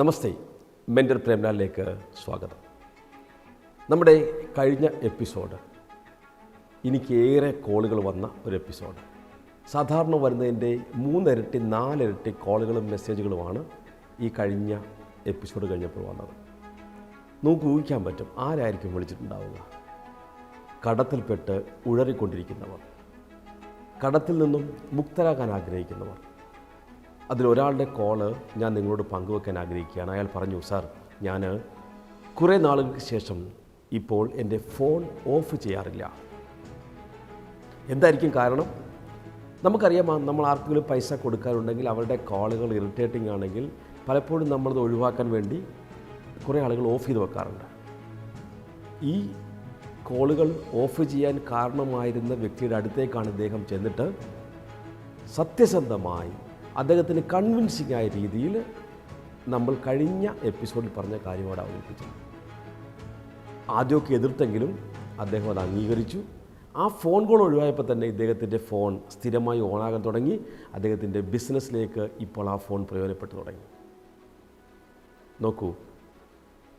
നമസ്തേ. Mentor പ്രേംലാലിലേക്ക് സ്വാഗതം. നമ്മുടെ കഴിഞ്ഞ എപ്പിസോഡ് എനിക്കേറെ കോളുകൾ വന്ന ഒരു എപ്പിസോഡ്. സാധാരണ വരുന്നതിന്റെ മൂന്നിരട്ടി നാലിരട്ടി കോളുകളും മെസ്സേജുകളുമാണ് ഈ കഴിഞ്ഞ എപ്പിസോഡ് കഴിഞ്ഞപ്പോൾ വന്നത്. നമുക്ക് ഊഹിക്കാൻ പറ്റും ആരായിരിക്കും വിളിച്ചിട്ടുണ്ടാവുക. കടത്തിൽപ്പെട്ട് ഉഴറിക്കൊണ്ടിരിക്കുന്നവർ. കടത്തിൽ നിന്നും മുക്തരാകാൻ ആഗ്രഹിക്കുന്നവർ. അതിലൊരാളുടെ കോൾ ഞാൻ നിങ്ങളോട് പങ്കുവെക്കാൻ ആഗ്രഹിക്കുകയാണ്. അയാൾ പറഞ്ഞു സാർ ഞാൻ കുറേ നാളുകൾക്ക് ശേഷം ഇപ്പോൾ എന്റെ ഫോൺ ഓഫ് ചെയ്യാറില്ല. എന്തായിരിക്കും കാരണം? നമുക്കറിയാം നമ്മൾ ആർക്കെങ്കിലും പൈസ കൊടുക്കാറുണ്ടെങ്കിൽ അവരുടെ കോളുകൾ ഇറിറ്റേറ്റിംഗ് ആണെങ്കിൽ പലപ്പോഴും നമ്മളത് ഒഴിവാക്കാൻ വേണ്ടി കുറേ ആളുകൾ ഓഫ് ചെയ്ത് വെക്കാറുണ്ട്. ഈ കോളുകൾ ഓഫ് ചെയ്യാൻ കാരണമായിരുന്ന വ്യക്തിയുടെ അടുത്തേക്കാണ് ഇദ്ദേഹം ചെന്നിട്ട് സത്യസന്ധമായി അദ്ദേഹത്തിന് കൺവിൻസിംഗ് ആയ രീതിയിൽ നമ്മൾ കഴിഞ്ഞ എപ്പിസോഡിൽ പറഞ്ഞ കാര്യമോട് അവതരിപ്പിച്ചത് ആദ്യമൊക്കെ എതിർത്തെങ്കിലും അദ്ദേഹം അത് അംഗീകരിച്ചു. ആ ഫോൺ കോൾ ഒഴിവായപ്പോൾ തന്നെ ഇദ്ദേഹത്തിന്റെ ഫോൺ സ്ഥിരമായി ഓണാകാൻ തുടങ്ങി. അദ്ദേഹത്തിന്റെ ബിസിനസ്സിലേക്ക് ഇപ്പോൾ ആ ഫോൺ പ്രയോജനപ്പെട്ടു തുടങ്ങി. നോക്കൂ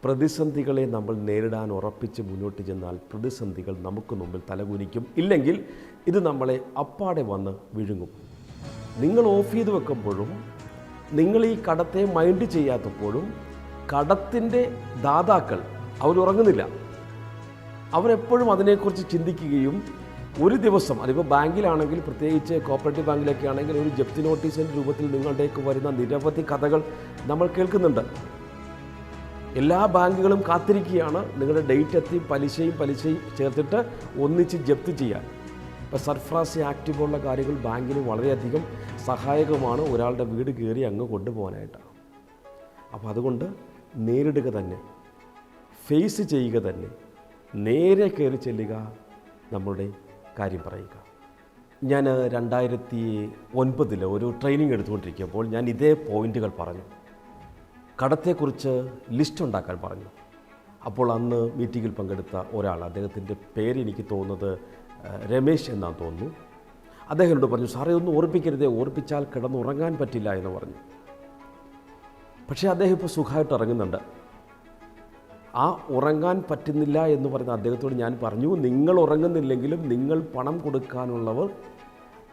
പ്രതിസന്ധികളെ നമ്മൾ നേരിടാൻ ഉറപ്പിച്ച് മുന്നോട്ട് ചെന്നാൽ പ്രതിസന്ധികൾ നമുക്ക് മുമ്പിൽ തലകുനിക്കും. ഇല്ലെങ്കിൽ ഇത് നമ്മളെ അപ്പാടെ വന്ന് വിഴുങ്ങും. നിങ്ങൾ ഓഫ് ചെയ്ത് വെക്കുമ്പോഴും നിങ്ങൾ ഈ കടത്തെ മൈൻഡ് ചെയ്യാത്തപ്പോഴും കടത്തിന്റെ ദാതാക്കൾ അവരുറങ്ങുന്നില്ല അവരെപ്പോഴും അതിനെക്കുറിച്ച് ചിന്തിക്കുകയും ഒരു ദിവസം അതിപ്പോൾ ബാങ്കിലാണെങ്കിൽ പ്രത്യേകിച്ച് കോപ്പറേറ്റീവ് ബാങ്കിലൊക്കെ ആണെങ്കിൽ ഒരു ജപ്തി നോട്ടീസിന്റെ രൂപത്തിൽ നിങ്ങളുടേക്ക് വരുന്ന നിരവധി കഥകൾ നമ്മൾ കേൾക്കുന്നുണ്ട്. എല്ലാ ബാങ്കുകളും കാത്തിരിക്കുകയാണ്. നിങ്ങളുടെ ഡേറ്റ് എത്തി പലിശയും പലിശയും ചേർത്തിട്ട് ഒന്നിച്ച് ജപ്തി ചെയ്യാൻ. ഇപ്പോൾ സർഫ്രാസി ആക്റ്റ് പോലുള്ള കാര്യങ്ങൾ ബാങ്കിന് വളരെയധികം സഹായകമാണ് ഒരാളുടെ വീട് കയറി അങ്ങ് കൊണ്ടുപോകാനായിട്ട്. അപ്പോൾ അതുകൊണ്ട് നേരിടുക തന്നെ ഫേസ് ചെയ്യുക തന്നെ നേരെ കയറി ചെല്ലുക നമ്മളുടെ കാര്യം പറയുക. ഞാൻ രണ്ടായിരത്തി ഒൻപതിൽ ഒരു ട്രെയിനിങ് എടുത്തുകൊണ്ടിരിക്കുമ്പോൾ ഞാൻ ഇതേ പോയിന്റുകൾ പറഞ്ഞു. കടത്തെക്കുറിച്ച് ലിസ്റ്റ് ഉണ്ടാക്കാൻ പറഞ്ഞു. അപ്പോൾ അന്ന് മീറ്റിങ്ങിൽ പങ്കെടുത്ത ഒരാൾ അദ്ദേഹത്തിന്റെ പേര് എനിക്ക് തോന്നുന്നത് രമേശ് എന്നാണ് തോന്നുന്നു. അദ്ദേഹം എന്നോട് പറഞ്ഞു സാറേ ഒന്നും ഓർപ്പിക്കരുതേ ഓർപ്പിച്ചാൽ കിടന്നുറങ്ങാൻ പറ്റില്ല എന്ന് പറഞ്ഞു. പക്ഷേ അദ്ദേഹം ഇപ്പോൾ സുഖമായിട്ട് ഇറങ്ങുന്നുണ്ട് ആ ഉറങ്ങാൻ പറ്റുന്നില്ല എന്ന് പറയുന്ന അദ്ദേഹത്തോട് ഞാൻ പറഞ്ഞു നിങ്ങൾ ഉറങ്ങുന്നില്ലെങ്കിലും നിങ്ങൾ പണം കൊടുക്കാനുള്ളവർ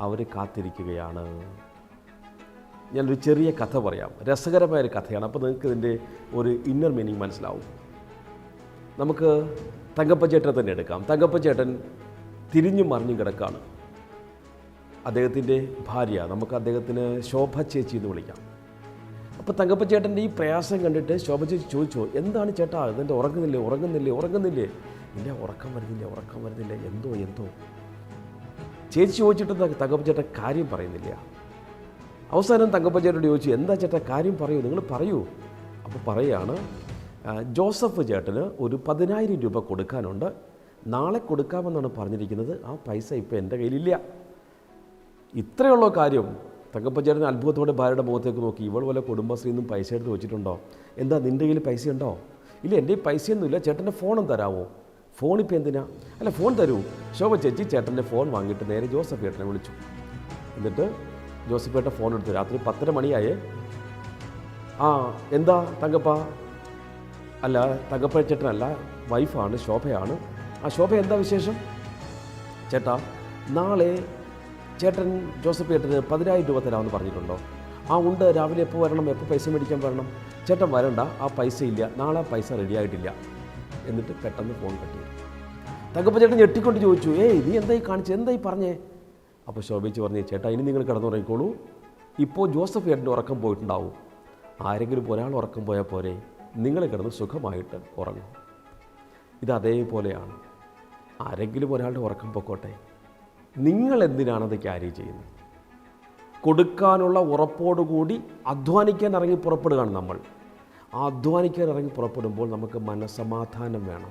അവർ കാത്തിരിക്കുകയാണ്. ഞാനൊരു ചെറിയ കഥ പറയാം. രസകരമായ ഒരു കഥയാണ്. അപ്പോൾ നിങ്ങൾക്ക് ഇതിന്റെ ഒരു ഇന്നർ മീനിങ് മനസ്സിലാവും. നമുക്ക് തങ്കപ്പ ചേട്ടനെ തന്നെ എടുക്കാം. തങ്കപ്പ ചേട്ടൻ തിരിഞ്ഞും മറിഞ്ഞും കിടക്കാണ്. അദ്ദേഹത്തിന്റെ ഭാര്യ നമുക്ക് അദ്ദേഹത്തിന് ശോഭ ചേച്ചി എന്ന് വിളിക്കാം. അപ്പോൾ തങ്കപ്പ ചേട്ടന്റെ ഈ പ്രയാസം കണ്ടിട്ട് ശോഭ ചേച്ചി ചോദിച്ചു എന്താണ് ചേട്ടാ? ഇതെന്റെ ഉറങ്ങുന്നില്ലേ? ഉറങ്ങുന്നില്ലേ? ഉറങ്ങുന്നില്ലേ? ഇല്ല ഉറക്കം വരുന്നില്ല ഉറക്കം വരുന്നില്ല. എന്തോ എന്തോ. ചേച്ചി ചോദിച്ചിട്ട് തങ്കപ്പ ചേട്ടൻ കാര്യം പറയുന്നില്ല. അവസാനം തങ്കപ്പ ചേട്ടനോട് ചോദിച്ചു എന്താ ചേട്ടാ? കാര്യം പറയൂ നിങ്ങൾ പറയൂ. അപ്പോൾ പറയാണ് "ആ, ജോസഫ് ചേട്ടന് ഒരു പതിനായിരം രൂപ കൊടുക്കാനുണ്ട്. നാളെ കൊടുക്കാമെന്നാണ് പറഞ്ഞിരിക്കുന്നത്. ആ പൈസ ഇപ്പോൾ എന്റെ കയ്യിലില്ല. ഇത്രയുള്ള കാര്യം തങ്കപ്പ ചേട്ടൻ അത്ഭുതത്തോടെ ഭാര്യയുടെ മുഖത്തേക്ക് നോക്കി. ഇവൾ പോലെ കുടുംബശ്രീയിൽ നിന്നും പൈസ എടുത്ത് വെച്ചിട്ടുണ്ടോ? എന്താ നിന്റെ കയ്യിൽ പൈസ ഉണ്ടോ ഇല്ല എന്റെ പൈസയൊന്നുമില്ല. ചേട്ടന്റെ ഫോണും തരാമോ ഫോൺ ഇപ്പോൾ എന്തിനാ? അല്ല ഫോൺ തരൂ. ശോഭ ചേച്ചി ചേട്ടന്റെ ഫോൺ വാങ്ങിയിട്ട് നേരെ ജോസഫ് ചേട്ടനെ വിളിച്ചു. എന്നിട്ട് ജോസഫ് ചേട്ടൻ ഫോൺ എടുത്തു. രാത്രി പത്തര മണിയായേ. ആ എന്താ തങ്കപ്പ? അല്ല തകപ്പഴ ചേട്ടനല്ല വൈഫാണ് ശോഭയാണ്. ആ ശോഭ എന്താ വിശേഷം? ചേട്ടാ നാളെ ചേട്ടൻ ജോസഫ് ചേട്ടന് പതിനായിരം രൂപ തരാമെന്ന് പറഞ്ഞിട്ടുണ്ടോ? ആ ഉണ്ട്. രാവിലെ എപ്പോൾ വരണം? എപ്പോൾ പൈസ മേടിക്കാൻ വരണം? ചേട്ടൻ വരണ്ട. ആ പൈസ ഇല്ല. നാളെ പൈസ റെഡി ആയിട്ടില്ല. എന്നിട്ട് പെട്ടെന്ന് ഫോൺ കട്ടി തകപ്പ ചേട്ടൻ ഞെട്ടിക്കൊണ്ട് ചോദിച്ചു ഏയ് നീ എന്തായി കാണിച്ചു? എന്തായി പറഞ്ഞേ? അപ്പോൾ ശോഭിച്ച് പറഞ്ഞു ചേട്ടാ ഇനി നിങ്ങൾ കിടന്നുറങ്ങിക്കോളൂ. ഇപ്പോൾ ജോസഫ് ചേട്ടന്റെ ഉറക്കം പോയിട്ടുണ്ടാവും. ആരെങ്കിലും ഒരാൾ ഉറക്കം പോയാൽ പോരെ? നിങ്ങൾ കിടന്ന് സുഖമായിട്ട് ഉറങ്ങും. ഇത് അതേപോലെയാണ്. ആരെങ്കിലും ഒരാളുടെ ഉറക്കം പൊക്കോട്ടെ. നിങ്ങൾ എന്തിനാണത് ക്യാരി ചെയ്യുന്നത്? കൊടുക്കാനുള്ള ഉറപ്പോടുകൂടി അധ്വാനിക്കാൻ ഇറങ്ങി പുറപ്പെടുകയാണ് നമ്മൾ. ആ അധ്വാനിക്കാൻ ഇറങ്ങി പുറപ്പെടുമ്പോൾ നമുക്ക് മനസ്സമാധാനം വേണം.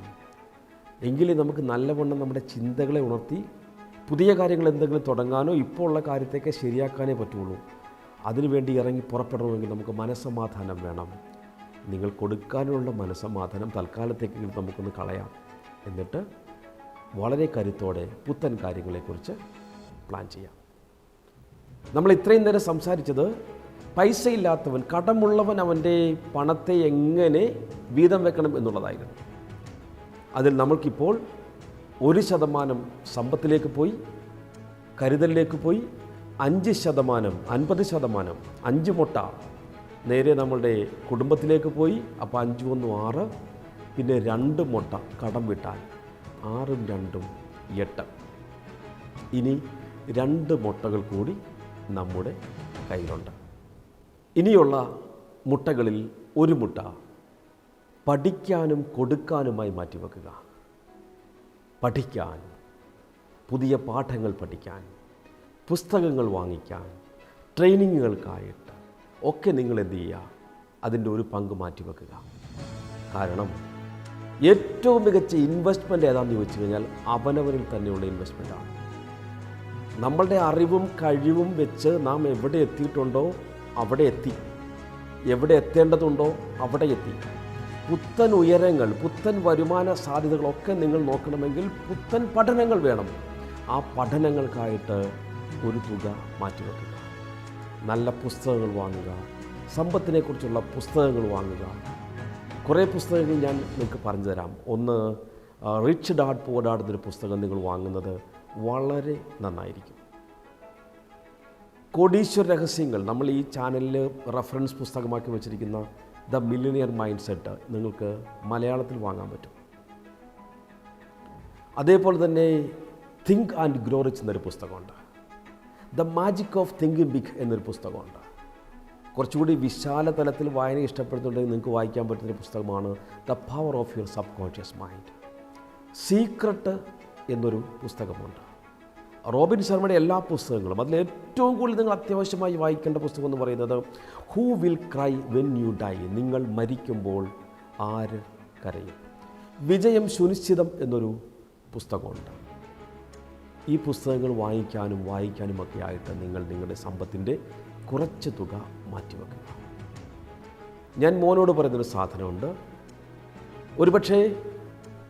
എങ്കിലേ നമുക്ക് നല്ലവണ്ണം നമ്മുടെ ചിന്തകളെ ഉണർത്തി പുതിയ കാര്യങ്ങൾ എന്തെങ്കിലും തുടങ്ങാനോ ഇപ്പോൾ ഉള്ള കാര്യത്തേക്ക് ശരിയാക്കാനേ പറ്റുള്ളൂ. അതിനുവേണ്ടി ഇറങ്ങി പുറപ്പെടണമെങ്കിൽ നമുക്ക് മനസ്സമാധാനം വേണം. നിങ്ങൾ കൊടുക്കാനുള്ള മനസ്സമാധാനം തൽക്കാലത്തേക്കെങ്കിലും നമുക്കൊന്ന് കളയാം. എന്നിട്ട് വളരെ കരുത്തോടെ പുത്തൻ കാര്യങ്ങളെക്കുറിച്ച് പ്ലാൻ ചെയ്യാം. നമ്മൾ ഇത്രയും നേരം സംസാരിച്ചത് പൈസ ഇല്ലാത്തവൻ കടമുള്ളവൻ അവന്റെ പണത്തെ എങ്ങനെ വീതം വെക്കണം എന്നുള്ളതായിരുന്നു. അതിൽ നമ്മൾക്കിപ്പോൾ ഒരു ശതമാനം സമ്പത്തിലേക്ക് പോയി കരുതലിലേക്ക് പോയി അഞ്ച് ശതമാനം അൻപത് ശതമാനം അഞ്ച് മുട്ട നേരെ നമ്മളുടെ കുടുംബത്തിലേക്ക് പോയി. അപ്പോൾ അഞ്ച് ഒന്നും ആറ് പിന്നെ രണ്ട് മുട്ട കടം വിട്ടാൽ ആറും രണ്ടും എട്ട്. ഇനി രണ്ട് മുട്ടകൾ കൂടി നമ്മുടെ കയ്യിലുണ്ട്. ഇനിയുള്ള മുട്ടകളിൽ ഒരു മുട്ട പഠിക്കാനും കൊടുക്കാനുമായി മാറ്റിവെക്കുക. പഠിക്കാൻ പുതിയ പാഠങ്ങൾ പഠിക്കാൻ പുസ്തകങ്ങൾ വാങ്ങിക്കാൻ ട്രെയിനിങ്ങുകൾക്കായിട്ട് ഒക്കെ നിങ്ങൾ എന്ത് ചെയ്യുക അതിന്റെ ഒരു പങ്ക് മാറ്റിവെക്കുക. കാരണം ഏറ്റവും മികച്ച ഇൻവെസ്റ്റ്മെന്റ് ഏതാണെന്ന് ചോദിച്ചു കഴിഞ്ഞാൽ അവനവനിൽ തന്നെയുള്ള ഇൻവെസ്റ്റ്മെന്റാണ് നമ്മളുടെ അറിവും കഴിവും വെച്ച് നാം എവിടെ എത്തിയിട്ടുണ്ടോ അവിടെ എത്തി. എവിടെ എത്തേണ്ടതുണ്ടോ അവിടെ എത്തി. പുത്തൻ ഉയരങ്ങൾ പുത്തൻ വരുമാന സാധ്യതകളൊക്കെ നിങ്ങൾ നോക്കണമെങ്കിൽ പുത്തൻ പഠനങ്ങൾ വേണം. ആ പഠനങ്ങൾക്കായിട്ട് ഒരു തുക മാറ്റിവെക്കുക. നല്ല പുസ്തകങ്ങൾ വാങ്ങുക സമ്പത്തിനെക്കുറിച്ചുള്ള പുസ്തകങ്ങൾ വാങ്ങുക. കുറേ പുസ്തകങ്ങൾ ഞാൻ നിങ്ങൾക്ക് പറഞ്ഞു തരാം ഒന്ന് റിച്ച് ഡാഡ് പോർ ഡാഡ് എന്നൊരു പുസ്തകം നിങ്ങൾ വാങ്ങുന്നത് വളരെ നന്നായിരിക്കും. കോടീശ്വര രഹസ്യങ്ങൾ നമ്മൾ ഈ ചാനലിൽ റെഫറൻസ് പുസ്തകമാക്കി വെച്ചിരിക്കുന്ന ദ മില്ലിനിയർ മൈൻഡ് സെറ്റ് നിങ്ങൾക്ക് മലയാളത്തിൽ വാങ്ങാൻ പറ്റും. അതേപോലെ തന്നെ തിങ്ക് ആൻഡ് ഗ്രോ റിച്ച് എന്നൊരു പുസ്തകമുണ്ട്. The magic of thinking big എന്നൊരു പുസ്തകമുണ്ട്. കുറച്ചുകൂടി വിശാല തലത്തിൽ വായന ഇഷ്ടപ്പെടുന്നുണ്ടെങ്കിൽ നിങ്ങൾക്ക് വായിക്കാൻ പറ്റുന്ന പുസ്തകമാണ് the power of your subconscious mind secret എന്നൊരു പുസ്തകമുണ്ട്. റോബിൻ ശർമ്മയുടെ എല്ലാ പുസ്തകങ്ങളും അതിൽ ഏറ്റവും കൂടുതൽ നിങ്ങൾ അത്യാവശ്യമായി വായിക്കേണ്ട പുസ്തകം എന്ന് പറയുന്നത് who will cry when you die നിങ്ങൾ മരിക്കുമ്പോൾ ആര് കരയും? വിജയം സുനിശ്ചിതം എന്നൊരു പുസ്തകമുണ്ട്. ഈ പുസ്തകങ്ങൾ വാങ്ങിക്കാനും വായിക്കാനും ഒക്കെ ആയിട്ട് നിങ്ങൾ നിങ്ങളുടെ സമ്പത്തിന്റെ കുറച്ച് തുക മാറ്റിവെക്കുക. ഞാൻ മോനോട് പറയുന്നൊരു സാധനമുണ്ട്. ഒരുപക്ഷേ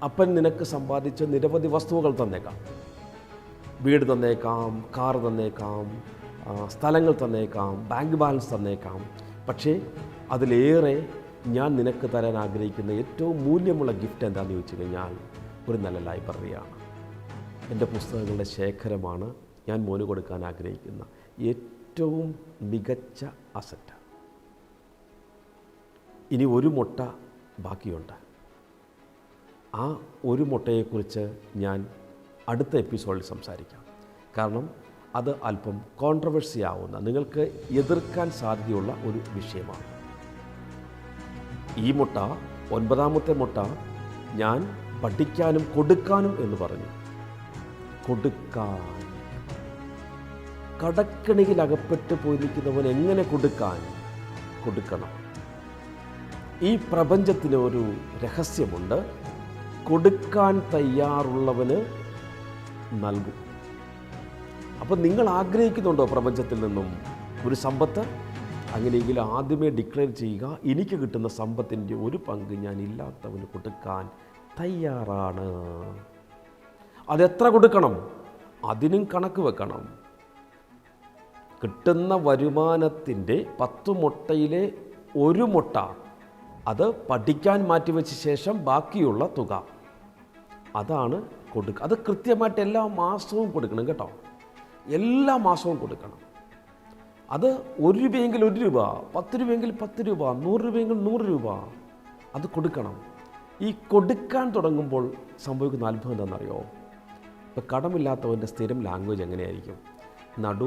അപ്പൻ നിനക്ക് സമ്പാദിച്ച നിരവധി വസ്തുവകൾ തന്നേക്കാം. വീട് തന്നേക്കാം കാർ തന്നേക്കാം സ്ഥലങ്ങൾ തന്നേക്കാം ബാങ്ക് ബാലൻസ് തന്നേക്കാം. പക്ഷേ അതിലേറെ ഞാൻ നിനക്ക് തരാൻ ആഗ്രഹിക്കുന്ന ഏറ്റവും മൂല്യമുള്ള ഗിഫ്റ്റ് എന്താണെന്ന് ചോദിച്ചു കഴിഞ്ഞാൽ ഒരു നല്ല ലൈബ്രറിയാണ്. എന്റെ പുസ്തകങ്ങളുടെ ശേഖരമാണ് ഞാൻ മോന് കൊടുക്കാൻ ആഗ്രഹിക്കുന്ന ഏറ്റവും മികച്ച അസറ്റ് ഇനി ഒരു മുട്ട ബാക്കിയുണ്ട്. ആ ഒരു മുട്ടയെക്കുറിച്ച് ഞാൻ അടുത്ത എപ്പിസോഡിൽ സംസാരിക്കാം. കാരണം അത് അല്പം കോൺട്രവേഴ്സി ആവുന്ന നിങ്ങൾക്ക് എതിർക്കാൻ സാധ്യതയുള്ള ഒരു വിഷയമാണ്. ഈ മുട്ട ഒൻപതാമത്തെ മുട്ട ഞാൻ പഠിക്കാനും കൊടുക്കാനും എന്ന് പറഞ്ഞു. കൊടുക്കാൻ. കടക്കണിയിൽ അകപ്പെട്ട് പോയി നിൽക്കുന്നവൻ എങ്ങനെ കൊടുക്കാൻ? കൊടുക്കണം. ഈ പ്രപഞ്ചത്തിന് ഒരു രഹസ്യമുണ്ട്. കൊടുക്കാൻ തയ്യാറുള്ളവന് നൽകും. അപ്പം നിങ്ങൾ ആഗ്രഹിക്കുന്നുണ്ടോ പ്രപഞ്ചത്തിൽ നിന്നും ഒരു സമ്പത്ത്? അങ്ങനെയെങ്കിൽ ആദ്യമേ ഡിക്ലെയർ ചെയ്യുക എനിക്ക് കിട്ടുന്ന സമ്പത്തിന്റെ ഒരു പങ്ക് ഞാൻ ഇല്ലാത്തവന് കൊടുക്കാൻ തയ്യാറാണ്. അതെത്ര കൊടുക്കണം? അതിനും കണക്ക് വെക്കണം. കിട്ടുന്ന വരുമാനത്തിന്റെ പത്ത് മുട്ടയിലെ ഒരു മുട്ട അത് പഠിക്കാൻ മാറ്റിവെച്ച ശേഷം ബാക്കിയുള്ള തുക. അതാണ് കൊടുക്കുക അത് കൃത്യമായിട്ട് എല്ലാ മാസവും കൊടുക്കണം കേട്ടോ. എല്ലാ മാസവും കൊടുക്കണം. അത് ഒരു രൂപയെങ്കിൽ ഒരു രൂപ പത്ത് രൂപയെങ്കിൽ പത്ത് രൂപ നൂറ് രൂപയെങ്കിൽ നൂറ് രൂപ അത് കൊടുക്കണം. ഈ കൊടുക്കാൻ തുടങ്ങുമ്പോൾ സംഭവിക്കുന്ന അത്ഭുതം എന്താണെന്നറിയോ? ഇപ്പം കടമില്ലാത്തവന്റെ സ്ഥിരം ലാംഗ്വേജ് എങ്ങനെയായിരിക്കും? നടു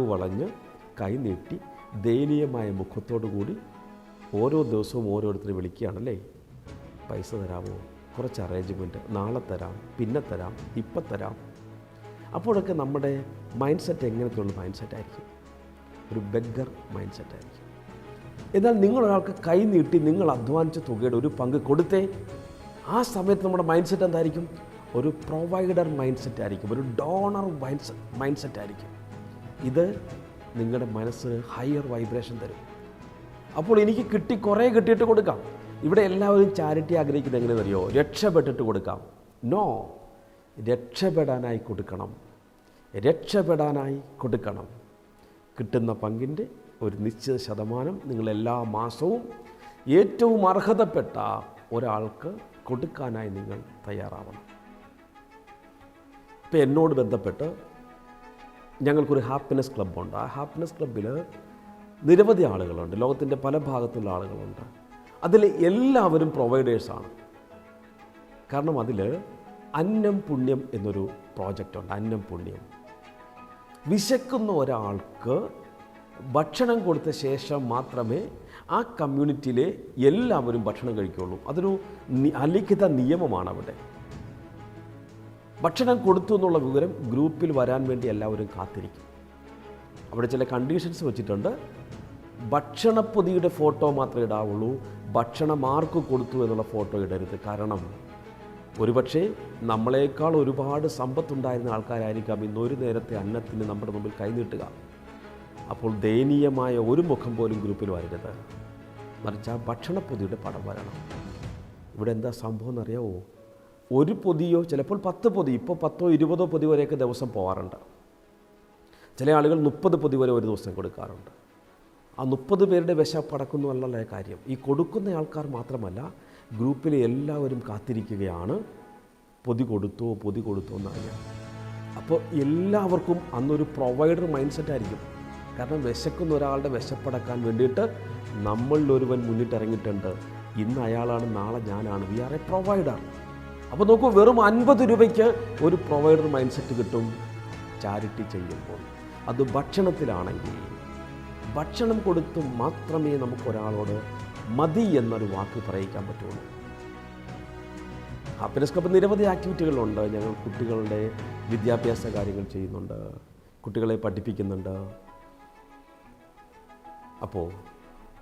കൈനീട്ടി ദയനീയമായ മുഖത്തോടു കൂടി ഓരോ ദിവസവും ഓരോരുത്തരും വിളിക്കുകയാണല്ലേ? പൈസ തരാമോ? കുറച്ച് അറേഞ്ച്മെന്റ് നാളെ തരാം പിന്നെ തരാം ഇപ്പം തരാം. അപ്പോഴൊക്കെ നമ്മുടെ മൈൻഡ് സെറ്റ് എങ്ങനത്തെയുള്ള മൈൻഡ് സെറ്റ് ആയിരിക്കും? ഒരു ബെഗർ മൈൻഡ് സെറ്റ് ആയിരിക്കും. എന്നാൽ നിങ്ങളൊരാൾക്ക് കൈ നീട്ടി നിങ്ങൾ അധ്വാനിച്ച തുകയുടെ ഒരു പങ്ക് കൊടുത്തേ ആ സമയത്ത് നമ്മുടെ മൈൻഡ് സെറ്റ് എന്തായിരിക്കും? ഒരു പ്രൊവൈഡർ മൈൻഡ് സെറ്റ് ആയിരിക്കും ഒരു ഡോണർ മൈൻഡ് സെറ്റ് ആയിരിക്കും. ഇത് നിങ്ങളുടെ മനസ്സിന് ഹയർ വൈബ്രേഷൻ തരും. അപ്പോൾ എനിക്ക് കിട്ടി കുറേ കിട്ടിയിട്ട് കൊടുക്കാം. ഇവിടെ എല്ലാവരും ചാരിറ്റി ആഗ്രഹിക്കുന്നത് എങ്ങനെയെന്നറിയോ? രക്ഷപ്പെട്ടിട്ട് കൊടുക്കാം. നോ രക്ഷപ്പെടാനായി കൊടുക്കണം. രക്ഷപ്പെടാനായി കൊടുക്കണം. കിട്ടുന്ന പങ്കിന്റെ ഒരു നിശ്ചിത ശതമാനം നിങ്ങൾ എല്ലാ മാസവും ഏറ്റവും അർഹതപ്പെട്ട ഒരാൾക്ക് കൊടുക്കാനായി നിങ്ങൾ തയ്യാറാവണം. ഇപ്പം എന്നോട് ബന്ധപ്പെട്ട് ഞങ്ങൾക്കൊരു ഹാപ്പിനെസ് ക്ലബ്ബുണ്ട്. ആ ഹാപ്പിനെസ് ക്ലബ്ബിൽ നിരവധി ആളുകളുണ്ട്. ലോകത്തിന്റെ പല ഭാഗത്തുള്ള ആളുകളുണ്ട്. അതിൽ എല്ലാവരും പ്രൊവൈഡേഴ്സാണ്. കാരണം അതിൽ അന്നം പുണ്യം എന്നൊരു പ്രോജക്റ്റുണ്ട്. അന്നം പുണ്യം. വിശക്കുന്ന ഒരാൾക്ക് ഭക്ഷണം കൊടുത്ത ശേഷം മാത്രമേ ആ കമ്മ്യൂണിറ്റിയിലെ എല്ലാവരും ഭക്ഷണം കഴിക്കുകയുള്ളൂ അതൊരു അലിഖിത നിയമമാണ് അവിടെ ഭക്ഷണം കൊടുത്തു എന്നുള്ള വിവരം ഗ്രൂപ്പിൽ വരാൻ വേണ്ടി എല്ലാവരും കാത്തിരിക്കും. അവിടെ ചില കണ്ടീഷൻസ് വെച്ചിട്ടുണ്ട്. ഭക്ഷണപ്പൊതിയുടെ ഫോട്ടോ മാത്രമേ ഇടാവുള്ളൂ. ഭക്ഷണം ആർക്ക് കൊടുത്തു എന്നുള്ള ഫോട്ടോ ഇടരുത്. കാരണം ഒരുപക്ഷെ നമ്മളെക്കാൾ ഒരുപാട് സമ്പത്തുണ്ടായിരുന്ന ആൾക്കാരായിരിക്കാം ഇന്ന് ഒരു നേരത്തെ അന്നത്തിന് നമ്മുടെ മുമ്പിൽ കൈനീട്ടുക. അപ്പോൾ ദയനീയമായ ഒരു മുഖം പോലും ഗ്രൂപ്പിൽ വരരുത്. മറിച്ച് ആ ഭക്ഷണപ്പൊതിയുടെ പടം വരണം. ഇവിടെ എന്താ സംഭവം എന്നറിയാവോ? ഒരു പൊതിയോ ചിലപ്പോൾ പത്ത് പൊതി ഇപ്പോൾ പത്തോ ഇരുപതോ പൊതി വരെയൊക്കെ ദിവസം പോകാറുണ്ട് ചില ആളുകൾ മുപ്പത് പൊതി വരെ ഒരു ദിവസം കൊടുക്കാറുണ്ട്. ആ മുപ്പത് പേരുടെ വിശപ്പടക്കുന്നു എന്നുള്ള കാര്യം. ഈ കൊടുക്കുന്ന ആൾക്കാർ മാത്രമല്ല ഗ്രൂപ്പിലെ എല്ലാവരും കാത്തിരിക്കുകയാണ്. പൊതി കൊടുത്തോ പൊതി കൊടുത്തോ എന്നറിയാം. അപ്പോൾ എല്ലാവർക്കും അന്നൊരു പ്രൊവൈഡർ മൈൻഡ് സെറ്റ് ആയിരിക്കും. കാരണം വിശക്കുന്ന ഒരാളുടെ വിശപ്പടക്കാൻ വേണ്ടിയിട്ട് നമ്മളിൽ ഒരുവൻ മുന്നിട്ടിറങ്ങിയിട്ടുണ്ട്. ഇന്ന് അയാളാണ് നാളെ ഞാനാണ്. വി ആർ എ പ്രൊവൈഡർ അപ്പോൾ നോക്കൂ വെറും അൻപത് രൂപയ്ക്ക് ഒരു പ്രൊവൈഡർ മൈൻഡ് സെറ്റ് കിട്ടും ചാരിറ്റി ചെയ്യുമ്പോൾ. അത് ഭക്ഷണത്തിലാണെങ്കിൽ ഭക്ഷണം കൊടുത്ത് മാത്രമേ നമുക്ക് ഒരാളോട് മതി എന്നൊരു വാക്ക് പറയിക്കാൻ പറ്റുള്ളൂ. ഹാപ്പിനെസ് കപ്പ് നിരവധി ആക്ടിവിറ്റികളുണ്ട് ഞങ്ങൾ കുട്ടികളുടെ വിദ്യാഭ്യാസ കാര്യങ്ങൾ ചെയ്യുന്നുണ്ട്. കുട്ടികളെ പഠിപ്പിക്കുന്നുണ്ട്. അപ്പോൾ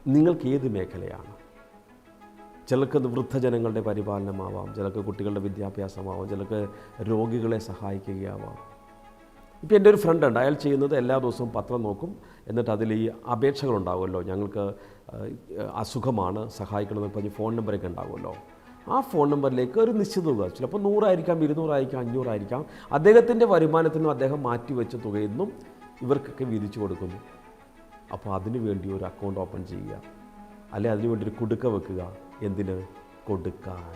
നിങ്ങൾക്ക് ഏത് മേഖലയാണ്? ചിലർക്ക് വൃദ്ധജനങ്ങളുടെ പരിപാലനമാവാം ചിലർക്ക് കുട്ടികളുടെ വിദ്യാഭ്യാസമാവാം ചിലർക്ക് രോഗികളെ സഹായിക്കുകയാവാം. ഇപ്പോൾ എന്റെ ഒരു ഫ്രണ്ട് ഉണ്ട് അയാൾ ചെയ്യുന്നത് എല്ലാ ദിവസവും പത്രം നോക്കും എന്നിട്ട് അതിൽ ഈ അപേക്ഷകളുണ്ടാവുമല്ലോ. ഞങ്ങൾക്ക് അസുഖമാണ് സഹായിക്കണമെന്ന് പറഞ്ഞ് ഫോൺ നമ്പറൊക്കെ ഉണ്ടാവുമല്ലോ. ആ ഫോൺ നമ്പറിലേക്ക് ഒരു നിശ്ചിത തുക ചിലപ്പോൾ നൂറായിരിക്കാം ഇരുന്നൂറായിരിക്കാം അഞ്ഞൂറായിരിക്കാം. അദ്ദേഹത്തിന്റെ വരുമാനത്തിനും അദ്ദേഹം മാറ്റിവെച്ച തുകയിൽ നിന്നും ഇവർക്കൊക്കെ വീതിച്ചു കൊടുക്കുന്നു. അപ്പോൾ അതിനു വേണ്ടി ഒരു അക്കൗണ്ട് ഓപ്പൺ ചെയ്യുക. അല്ലെങ്കിൽ അതിനു വേണ്ടി ഒരു കുടുക്ക വെക്കുക. എന്തിന്? കൊടുക്കാൻ.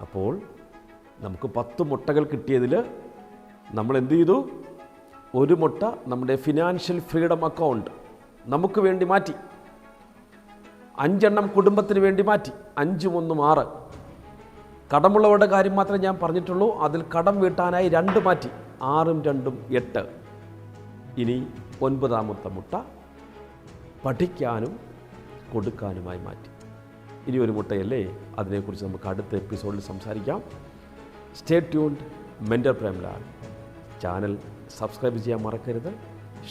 അപ്പോൾ നമുക്ക് പത്ത് മുട്ടകൾ കിട്ടിയതിൽ നമ്മൾ എന്ത് ചെയ്തു? ഒരു മുട്ട നമ്മുടെ ഫിനാൻഷ്യൽ ഫ്രീഡം അക്കൗണ്ട് നമുക്ക് വേണ്ടി മാറ്റി. അഞ്ചെണ്ണം കുടുംബത്തിന് വേണ്ടി മാറ്റി. അഞ്ചും ഒന്നും ആറ്. കടമുള്ളവരുടെ കാര്യം മാത്രമേ ഞാൻ പറഞ്ഞിട്ടുള്ളൂ. അതിൽ കടം വീട്ടാനായി രണ്ട് മാറ്റി. ആറും രണ്ടും എട്ട്. ഇനി ഒൻപതാമത്തെ മുട്ട പഠിക്കാനും കൊടുക്കാനുമായി മാറ്റി. ഇനി ഒരു മുട്ടയല്ലേ? അതിനെക്കുറിച്ച് നമുക്ക് അടുത്ത എപ്പിസോഡിൽ സംസാരിക്കാം. Stay tuned mentor Premlal channel subscribe ചെയ്യാൻ മറക്കരുത്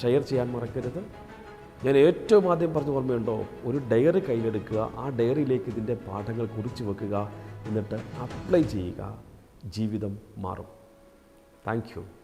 ഷെയർ ചെയ്യാൻ മറക്കരുത്. ഞാൻ ഏറ്റവും ആദ്യം പറഞ്ഞ ഓർമ്മയുണ്ടോ? ഒരു ഡയറി കയ്യിലെടുക്കുക ആ ഡയറിയിലേക്ക് ഇതിന്റെ പാഠങ്ങൾ കുറിച്ച് വെക്കുക എന്നിട്ട് അപ്ലൈ ചെയ്യുക. ജീവിതം മാറും. താങ്ക്